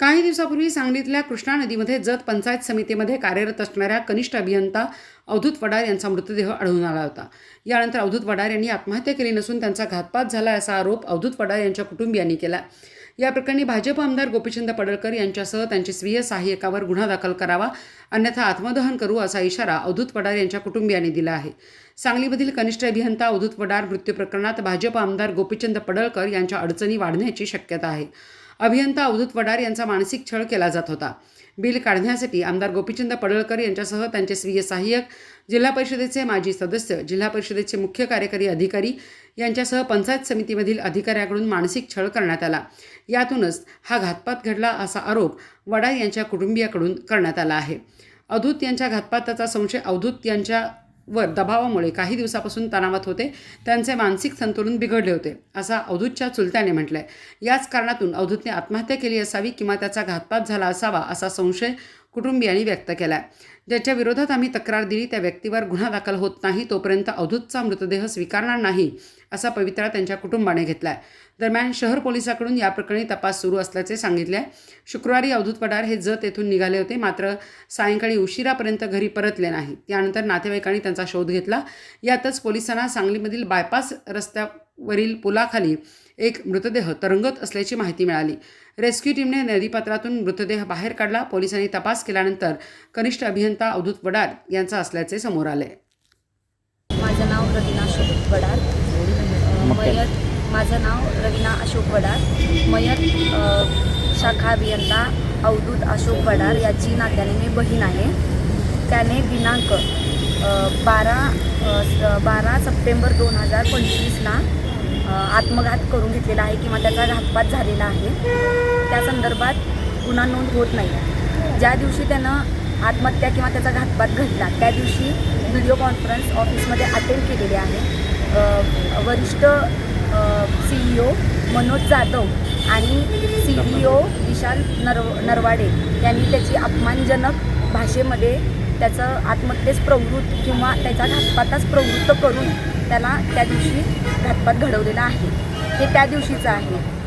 काही दिवसापूर्वी सांगलीतल्या कृष्णा नदीमध्ये जत पंचायत समितीमध्ये कार्यरत असणाऱ्या कनिष्ठ अभियंता अवधूत वडार यांचा मृतदेह आढळून आला होता. यानंतर अवधूत वडार यांनी आत्महत्या केली नसून त्यांचा घातपात झाला असा आरोप अवधूत वडार यांच्या कुटुंबियांनी केला. या प्रकरणी भाजप आमदार गोपीचंद पडळकर यांच्यासह त्यांचे स्वीय सहाय्यकावर गुन्हा दाखल करावा अन्यथा आत्मदहन करू असा इशारा अवधूत वडार यांच्या कुटुंबियांनी दिला आहे. सांगलीमधील कनिष्ठ अभियंता अवधूत वडार मृत्यू प्रकरणात भाजप आमदार गोपीचंद पडळकर यांच्या अडचणी वाढण्याची शक्यता आहे. अभियंता अवधूत वडार यांचा मानसिक छळ केला जात होता. बिल काढण्यासाठी आमदार गोपीचंद पडळकर यांच्यासह त्यांचे स्वीय सहाय्यक जिल्हा परिषदेचे माजी सदस्य जिल्हा परिषदेचे मुख्य कार्यकारी अधिकारी यांच्यासह पंचायत समितीमधील अधिकाऱ्याकडून मानसिक छळ करण्यात आला. यातूनच हा घातपात घडला असा आरोप वडार यांच्या कुटुंबियाकडून करण्यात आला आहे. अवधूत यांच्या घातपाताचा संशय अवधूत यांच्या वर दबावामुळे काही दिवसापासून तणावात होते. त्यांचे मानसिक संतुलन बिघडले होते असा अवधूतच्या चुलत्याने म्हटलंय. याच कारणातून अवधूतने आत्महत्या केली असावी किंवा त्याचा घातपात झाला असावा असा संशय कुटुंबियांनी व्यक्त केलाय. ज्याच्या विरोधात आम्ही तक्रार दिली त्या व्यक्तीवर गुन्हा दाखल होत नाही तोपर्यंत अवधूतचा मृतदेह स्वीकारणार नाही असा पवित्रा त्यांच्या कुटुंबाने घेतलाय. दरम्यान शहर पोलिसाकडून या प्रकरणी तपास सुरू असल्याचे सांगितले. आहे शुक्रवारी अवधूत पडार हे जत येथून निघाले होते मात्र सायंकाळी उशिरापर्यंत घरी परतले नाही. त्यानंतर नातेवाईकांनी त्यांचा शोध घेतला. यातच पोलिसांना सांगलीमधील बायपास रस्त्यावरील पुलाखाली एक मृतदेह तरंगत असल्याची माहिती मिळाली. रेस्क्यू टीमने नदीपात्रातून मृतदेह बाहेर काढला. पोलिसांनी तपास केल्यानंतर कनिष्ठ अभियंता अवधूत वडार यांचा असल्याचे समोर आले. माझं नाव रवीना अशोक वडार. मयत माझं नाव रवीना अशोक वडार. मयत शाखा अभियंता अवधूत अशोक वडार याची नात्याने मी बहीण आहे. त्याने दिनांक बारा बारा सप्टेंबर दोन हजार पंचवीसला आत्मघात करून घेतलेला आहे किंवा त्याचा घातपात झालेला आहे. त्या संदर्भात गुन्हा नोंद होत नाही. ज्या दिवशी त्यानं आत्महत्या किंवा त्याचा घातपात घडला त्या दिवशी व्हिडिओ कॉन्फरन्स ऑफिसमध्ये अटेंड केलेले आहे. वरिष्ठ C E O Manoj Jadhav आणि C E O Vishal Narav Narawade यांनी त्याची अपमानजनक भाषेमध्ये त्याचं आत्महत्येस प्रवृत्त किंवा त्याच्या घातपातास प्रवृत्त करून त्याला त्या दिवशी घातपात घडवलेला आहे. हे त्या दिवशीचं आहे.